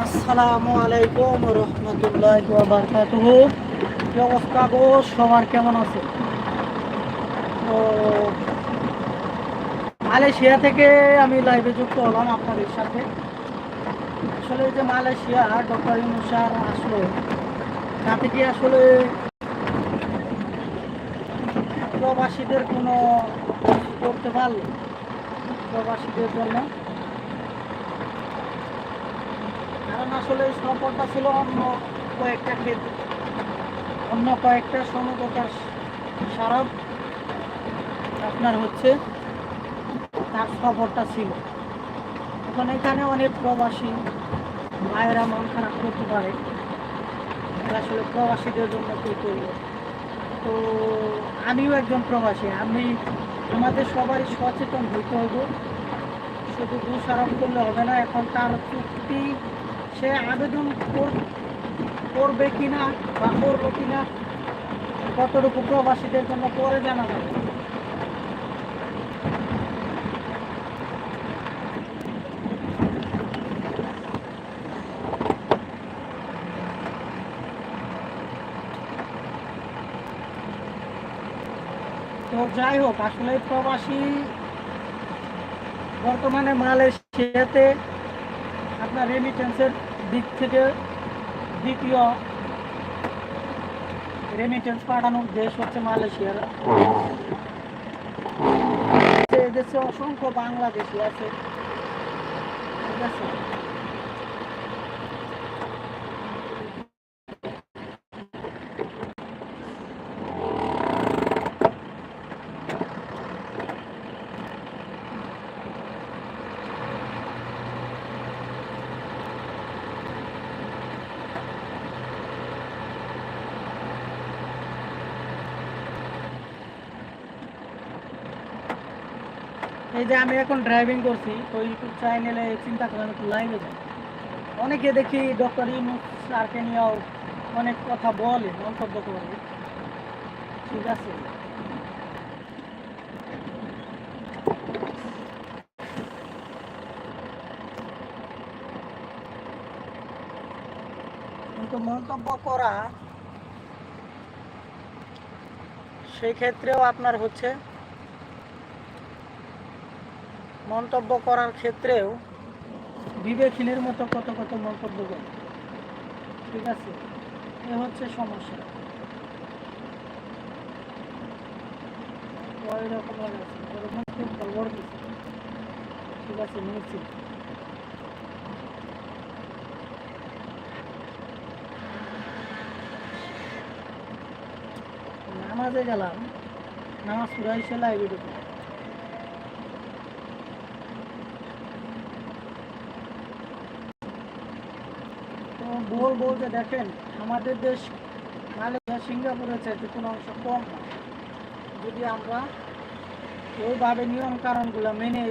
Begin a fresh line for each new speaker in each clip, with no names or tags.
আসসালামু আলাইকুম রহমতুল্লাহ বারকাতুহ। কি অবস্থা গো? সবার কেমন আছে? তো, মালয়েশিয়া থেকে আমি লাইভে যুক্ত হলাম আপনাদের সাথে। আসলে যে মালয়েশিয়া ডক্টর ইনুসার আসলো। তাতে কি আসলে প্রবাসীদের কোনো করতে পারল? প্রবাসীদের জন্য কারণ আসলে সফরটা ছিল অন্য কয়েকটা ক্ষেত্রে। অন্য কয়েকটা সমঝোতার সারাপ আপনার হচ্ছে তার সফরটা ছিল। এখন এখানে অনেক প্রবাসী ভাইয়েরা মন খারাপ করতে পারে। আসলে প্রবাসীদের জন্য কী করব? তো আমিও একজন প্রবাসী। আমি, আমাদের সবারই সচেতন হইতে হবে শুধু দোষারোপ করলে হবে না, এখন তার চুক্তি সে আবেদন কর- করবে কিনা বা করব কিনা কতটুকু প্রবাসীদের জন্য পরে জানা যাবে। তো যাই হোক, আসলে প্রবাসী বর্তমানে মালয়েশিয়াতে আপনার রেমিটেন্সের দিক থেকে দ্বিতীয় রেমিটেন্স পাঠানোর দেশ হচ্ছে মালয়েশিয়ার। দেশে অসংখ্য বাংলাদেশি আছে। ঠিক আছে? এই যে আমি এখন ড্রাইভিং করছি, তো ইউটিউব চ্যানেলে চিন্তা করেন, একটু লাইভে যাই। অনেকে দেখি ডক্টর ইউনুস স্যারকে নিয়েও অনেক কথা বলে, মন্তব্য করে। ঠিক আছে। কিন্তু মন্তব্য করা, সেই ক্ষেত্রেও আপনার হচ্ছে মন্তব্য করার ক্ষেত্রেও বিবেকহীনের মতো কত কত মন্তব্য করে। ঠিক আছে? এ হচ্ছে সমস্যা। ঠিক আছে, নিয়েছি। নামাজে গেলাম। নামাজ পুরা এসে লাইভে ঢুকলাম তো বলব যে দেখেন, আমাদের দেশ মালয়েশিয়া সিঙ্গাপুরের চাইতে কোনো অংশ কম যদি আমরা ওইভাবে নিয়ম কারণগুলো মেনে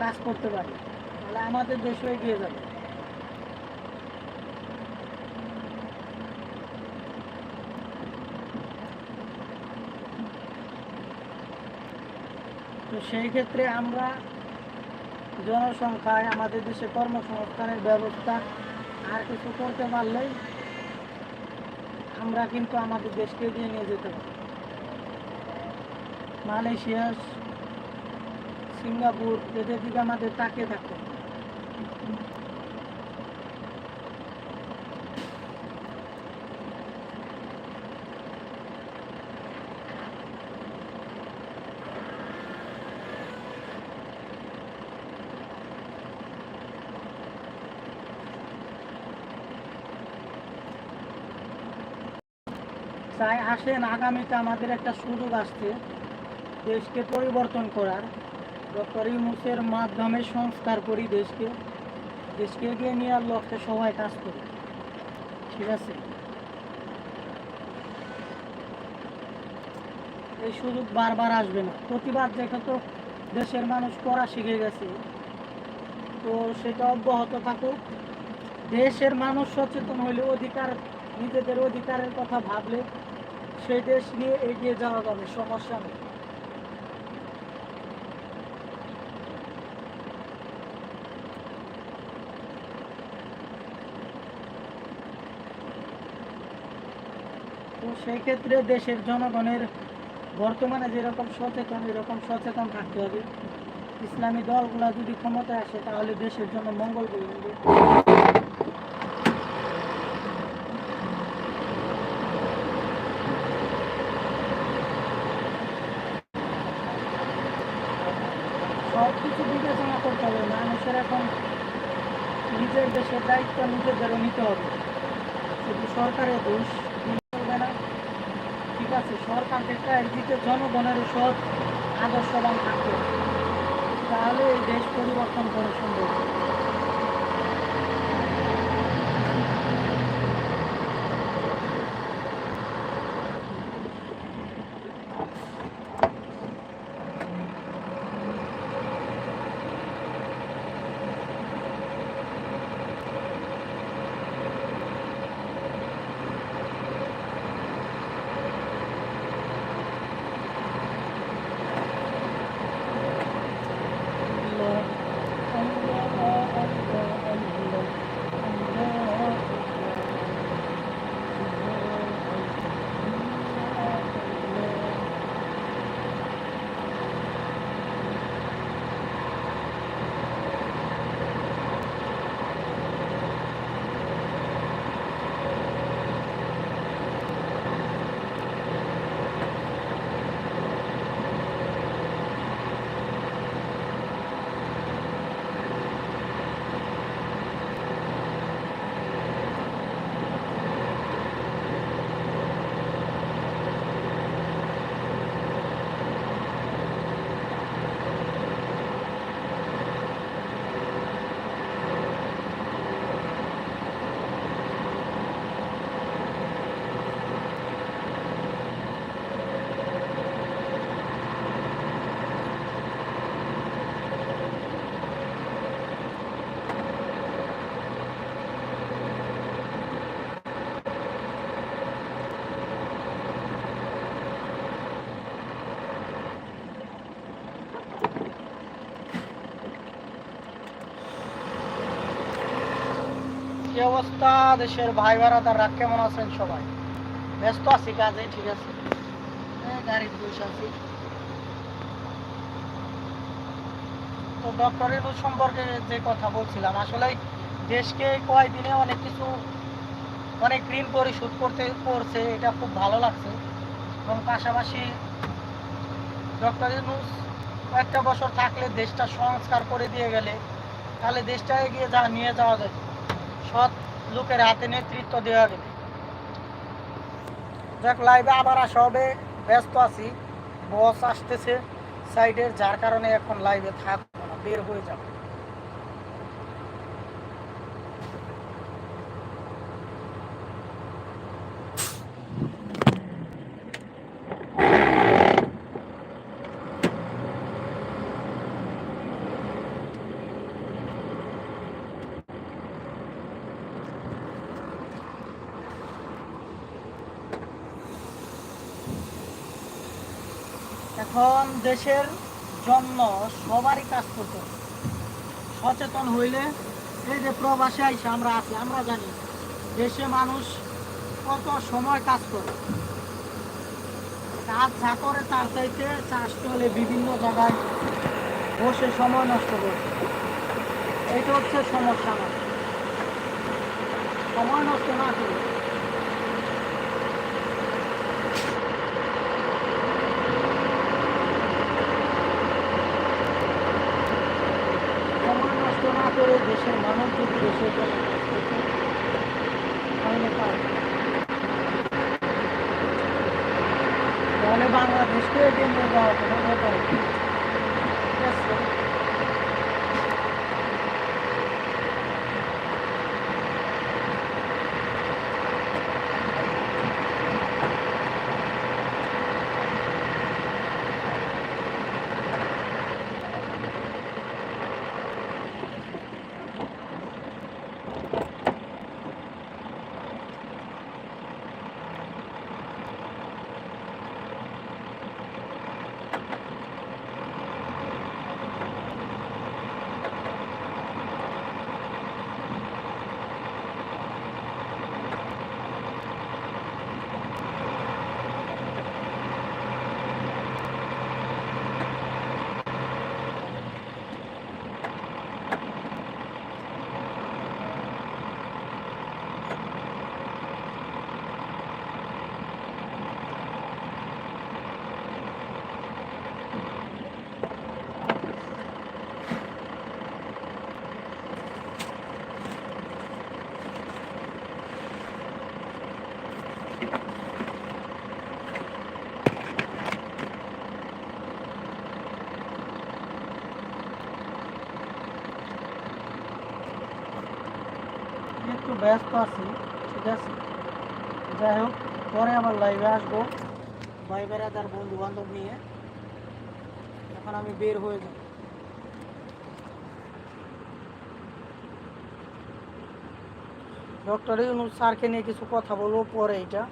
কাজ করতে পারি, তাহলে আমাদের দেশও এগিয়ে যাবে। তো সেই ক্ষেত্রে আমরা জনসংখ্যায় আমাদের দেশে কর্মসংস্থানের ব্যবস্থা আর কিছু করতে পারলেই আমরা কিন্তু আমাদের দেশকে এগিয়ে নিয়ে যেতে পারি। মালয়েশিয়া, সিঙ্গাপুর, এদের দিকে আমাদের তাকিয়ে থাকতে হবে। তাই আসেন, আগামীতে আমাদের একটা সুযোগ আসছে দেশকে পরিবর্তন করার। ডক্টর ইউনুসের মাধ্যমে সংস্কার করি দেশকে দেশকে এগিয়ে নেওয়ার লক্ষ্যে সবাই কাজ করি ঠিক আছে? এই সুযোগ বারবার আসবে না। প্রতিবাদ দেখে তো দেশের মানুষ করা শিখে গেছে। তো সেটা অব্যাহত থাকুক। দেশের মানুষ সচেতন হইলে অধিকার, নিজেদের অধিকারের কথা ভাবলে সেই দেশ নিয়ে এগিয়ে যাওয়া যাবে সমস্যা নেই তো সেই ক্ষেত্রে দেশের জনগণের বর্তমানে যেরকম সচেতন, এরকম সচেতন থাকতে হবে। ইসলামী দলগুলা যদি ক্ষমতায় আসে, তাহলে দেশের জন্য মঙ্গল বলবে মানুষের এখন নিজের দেশের দায়িত্ব নিজেদেরও নিতে হবে। শুধু সরকারের দোষ চলবে না। ঠিক আছে, সরকারকে থেকে একদিকে জনগণের সৎ, আদর্শবান থাকতে তাহলে এই দেশ পরিবর্তন করা সম্ভব। অবস্থা, দেশের ভাই ভাড়াদাররা কেমন আছেন সবাই? ব্যস্ত আছি কাজে ঠিক আছে। তো ডক্টর ইনুস সম্পর্কে যে কথা বলছিলাম, আসলে দেশকে কয়দিনে অনেক কিছু, অনেক ঋণ পরিশোধ করতে, করছে, এটা খুব ভালো লাগছে। এবং পাশাপাশি ডক্টর ইনুস কয়েকটা বছর থাকলে দেশটা সংস্কার করে দিয়ে গেলে, তাহলে দেশটা এগিয়ে যা, নিয়ে যাওয়া যায়। লোকের হাতে নেতৃত্ব দেওয়া গেলে দেখ লাইভে আবার আসা হবে ব্যস্ত আছি। বস আসতেছে সাইডের যার কারণে এখন লাইভে থাকব না, বের হয়ে যাব। এখন দেশের জন্য সবারই কাজ করতে সচেতন হইলে এই যে প্রবাসে আইসে আমরা আছি, আমরা জানি দেশে মানুষ কত সময় কাজ করে। কাজ যা করে তার চাইতে চাষ চলে বিভিন্ন জায়গায় বসে সময় নষ্ট করে। এটা হচ্ছে সমস্যা আমাদের সময় নষ্ট না করে সময় নষ্ট না করে দেশের মানুষ যদি দেশের জন্য কাজ করতে তাহলে বাংলাদেশকে নিয়ে যাওয়া ব্যস্ত আছি, ঠিক আছে? যাই হোক, পরে আবার লাইভে আসব। ভাই বেড়াদার বন্ধু বান্ধব নিয়ে। এখন আমি বের হয়ে যাব। ডক্টর ইউনুস স্যারকে নিয়ে কিছু কথা বলব পরে এটা।